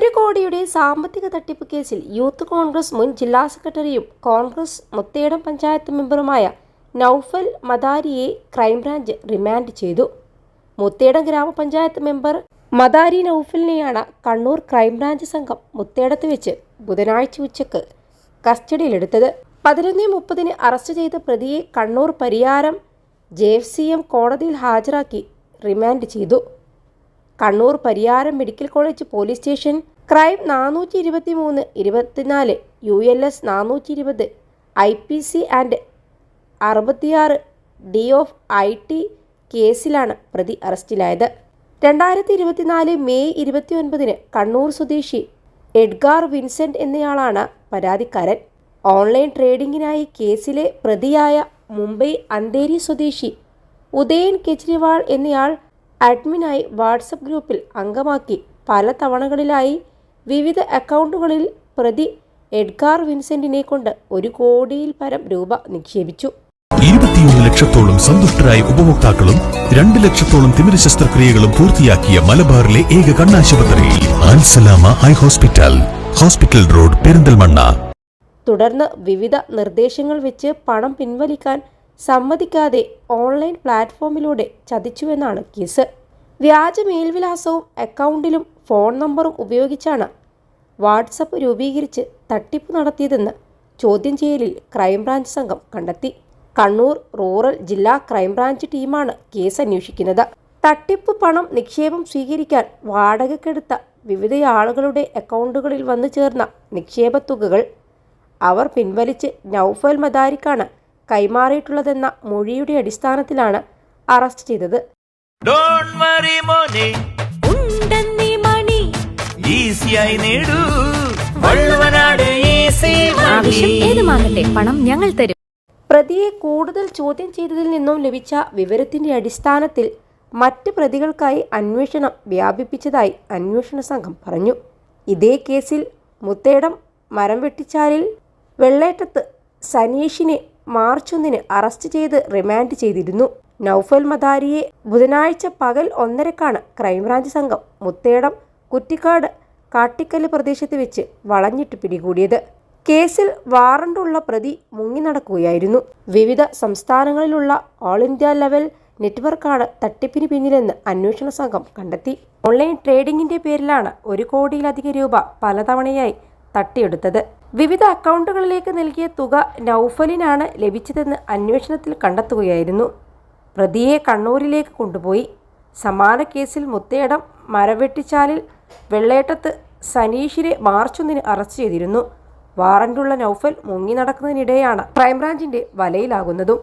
ഒരു കോടിയുടെ സാമ്പത്തിക തട്ടിപ്പ് കേസിൽ യൂത്ത് കോൺഗ്രസ് മുൻ ജില്ലാ സെക്രട്ടറിയും കോൺഗ്രസ് മുത്തേടം പഞ്ചായത്ത് മെമ്പറുമായ നൌഫൽ മദാരിയെ ക്രൈംബ്രാഞ്ച് റിമാൻഡ് ചെയ്തു. മുത്തേടം ഗ്രാമപഞ്ചായത്ത് മെമ്പർ മദാരി നൌഫലിനെയാണ് കണ്ണൂർ ക്രൈംബ്രാഞ്ച് സംഘം മുത്തേടത്ത് വെച്ച് ബുധനാഴ്ച ഉച്ചയ്ക്ക് കസ്റ്റഡിയിലെടുത്തത്. പതിനൊന്ന് മുപ്പതിന് അറസ്റ്റ് ചെയ്ത പ്രതിയെ കണ്ണൂർ പരിയാരം ജെ കോടതിയിൽ ഹാജരാക്കി റിമാൻഡ് ചെയ്തു. Kannur Pariyaram medical college police station. Crime നാനൂറ്റി ഇരുപത്തി മൂന്ന് ഇരുപത്തിനാല് യു എൽ എസ് നാനൂറ്റി ഇരുപത് ഐ പി സി ആൻഡ് അറുപത്തിയാറ് ഡി ഓഫ് ഐ ടി കേസിലാണ് പ്രതി അറസ്റ്റിലായത്. രണ്ടായിരത്തി ഇരുപത്തിനാല് മെയ് ഇരുപത്തിയൊൻപതിന് കണ്ണൂർ സ്വദേശി എഡ്ഗാർ വിൻസെന്റ് എന്നയാളാണ് പരാതിക്കാരൻ. ഓൺലൈൻ ട്രേഡിംഗിനായി കേസിലെ പ്രതിയായ മുംബൈ അന്തേരി സ്വദേശി ഉദയൻ കെജ്രിവാൾ എന്നയാൾ അഡ്മിനായി വാട്സപ്പ് ഗ്രൂപ്പിൽ അംഗമാക്കി പല തവണകളിലായി വിവിധ അക്കൗണ്ടുകളിൽ പ്രതി എഡ്ഗാർ വിൻസെന്റിനെ കൊണ്ട് ഒരു കോടിയിൽ പരം രൂപ നിക്ഷേപിച്ചു. ഇരുപത്തിയൊന്ന് ലക്ഷത്തോളം സന്തുഷ്ടരായ ഉപഭോക്താക്കളും രണ്ട് ലക്ഷത്തോളം തിമിര ശസ്ത്രക്രിയകളും പൂർത്തിയാക്കിയ മലബാറിലെ ഏക കണ്ണാശുപത്രി Alsalama eye hospital hospital road Perinthalmanna. തുടർന്ന് വിവിധ നിർദ്ദേശങ്ങൾ വെച്ച് പണം പിൻവലിക്കാൻ സമ്മതിക്കാതെ ഓൺലൈൻ പ്ലാറ്റ്ഫോമിലൂടെ ചതിച്ചുവെന്നാണ് കേസ്. വ്യാജ മേൽവിലാസവും അക്കൗണ്ടിലും ഫോൺ നമ്പറും ഉപയോഗിച്ചാണ് വാട്സപ്പ് രൂപീകരിച്ച് തട്ടിപ്പ് നടത്തിയതെന്ന് ചോദ്യം ചെയ്യലിൽ ക്രൈംബ്രാഞ്ച് സംഘം കണ്ടെത്തി. കണ്ണൂർ റൂറൽ ജില്ലാ ക്രൈംബ്രാഞ്ച് ടീമാണ് കേസ് അന്വേഷിക്കുന്നത്. തട്ടിപ്പ് പണം നിക്ഷേപം സ്വീകരിക്കാൻ വാടകയ്ക്കെടുത്ത വിവിധ ആളുകളുടെ അക്കൗണ്ടുകളിൽ വന്നു ചേർന്ന നിക്ഷേപ തുകകൾ അവർ പിൻവലിച്ച് നൌഫൽ മദാരിക്കാണ് കൈമാറിയിട്ടുള്ളതെന്ന മൊഴിയുടെ അടിസ്ഥാനത്തിലാണ് അറസ്റ്റ് ചെയ്തത്. ആവശ്യം ഏതുമാകട്ടെ പണം ഞങ്ങൾ തരും. പ്രതിയെ കൂടുതൽ ചോദ്യം ചെയ്തതിൽ നിന്നും ലഭിച്ച വിവരത്തിന്റെ അടിസ്ഥാനത്തിൽ മറ്റ് പ്രതികൾക്കായി അന്വേഷണം വ്യാപിപ്പിച്ചതായി അന്വേഷണ സംഘം പറഞ്ഞു. ഇതേ കേസിൽ മുത്തേടം മരം വെട്ടിച്ചാലിൽ വെള്ളേറ്റത്ത് സനീഷിനെ മാർച്ച് ഒന്നിന് അറസ്റ്റ് ചെയ്ത് റിമാൻഡ് ചെയ്തിരുന്നു. നൌഫൽ മദാരിയെ ബുധനാഴ്ച പകൽ ഒന്നരക്കാണ് ക്രൈംബ്രാഞ്ച് സംഘം മുത്തേടം കുറ്റിക്കാട് കാട്ടിക്കല്ല് പ്രദേശത്ത് വെച്ച് വളഞ്ഞിട്ട് പിടികൂടിയത്. കേസിൽ വാറണ്ടുള്ള പ്രതി മുങ്ങി നടക്കുകയായിരുന്നു. വിവിധ സംസ്ഥാനങ്ങളിലുള്ള ഓൾ ഇന്ത്യ ലെവൽ നെറ്റ്വർക്കാണ് തട്ടിപ്പിന് പിന്നിലെന്ന് അന്വേഷണ സംഘം കണ്ടെത്തി. ഓൺലൈൻ ട്രേഡിംഗിന്റെ പേരിലാണ് ഒരു കോടിയിലധികം രൂപ പലതവണയായി തട്ടിയെടുത്തത്. വിവിധ അക്കൗണ്ടുകളിലേക്ക് നൽകിയ തുക നൌഫലിനാണ് ലഭിച്ചതെന്ന് അന്വേഷണത്തിൽ കണ്ടെത്തുകയായിരുന്നു. പ്രതിയെ കണ്ണൂരിലേക്ക് കൊണ്ടുപോയി. സമാന കേസിൽ മുത്തേടം മരവെട്ടിച്ചാലിൽ വെള്ളേട്ടത്ത് സനീഷിനെ മാർച്ച് ഒന്നിന് അറസ്റ്റ് ചെയ്തിരുന്നു. വാറണ്ടുള്ള നൌഫൽ മുങ്ങി നടക്കുന്നതിനിടെയാണ് ക്രൈംബ്രാഞ്ചിന്റെ വലയിലാകുന്നതും.